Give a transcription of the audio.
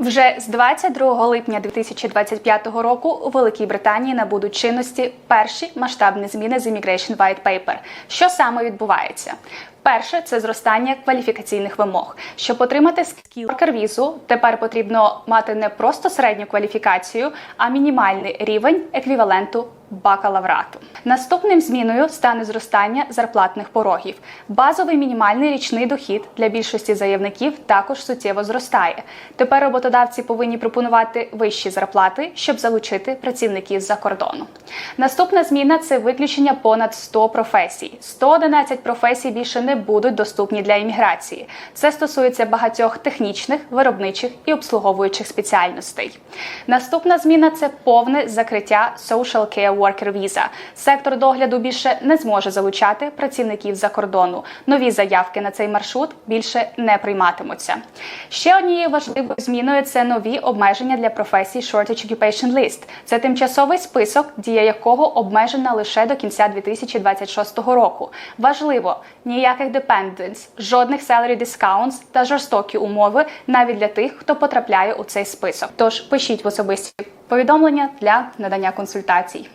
Вже з 22 липня 2025 року у Великій Британії набудуть чинності перші масштабні зміни з Immigration White Paper. Що саме відбувається? Перше це зростання кваліфікаційних вимог. Щоб отримати скіл візу, тепер потрібно мати не просто середню кваліфікацію, а мінімальний рівень еквіваленту бакалаврату. Наступним зміною стане зростання зарплатних порогів. Базовий мінімальний річний дохід для більшості заявників також суттєво зростає. Тепер роботодавці повинні пропонувати вищі зарплати, щоб залучити працівників з-за кордону. Наступна зміна це виключення понад 100 професій. 111 професій більше не будуть доступні для імміграції. Це стосується багатьох технічних, виробничих і обслуговуючих спеціальностей. Наступна зміна це повне закриття Social Care Worker Visa. Сектор догляду більше не зможе залучати працівників за кордону. Нові заявки на цей маршрут більше не прийматимуться. Ще однією важливою зміною це нові обмеження для професій Shortage Occupation List. Це тимчасовий список, дія якого обмежена лише до кінця 2026 року. Важливо ніяких dependents, жодних salary discounts та жорстокі умови навіть для тих, хто потрапляє у цей список. Тож пишіть в особисті повідомлення для надання консультацій.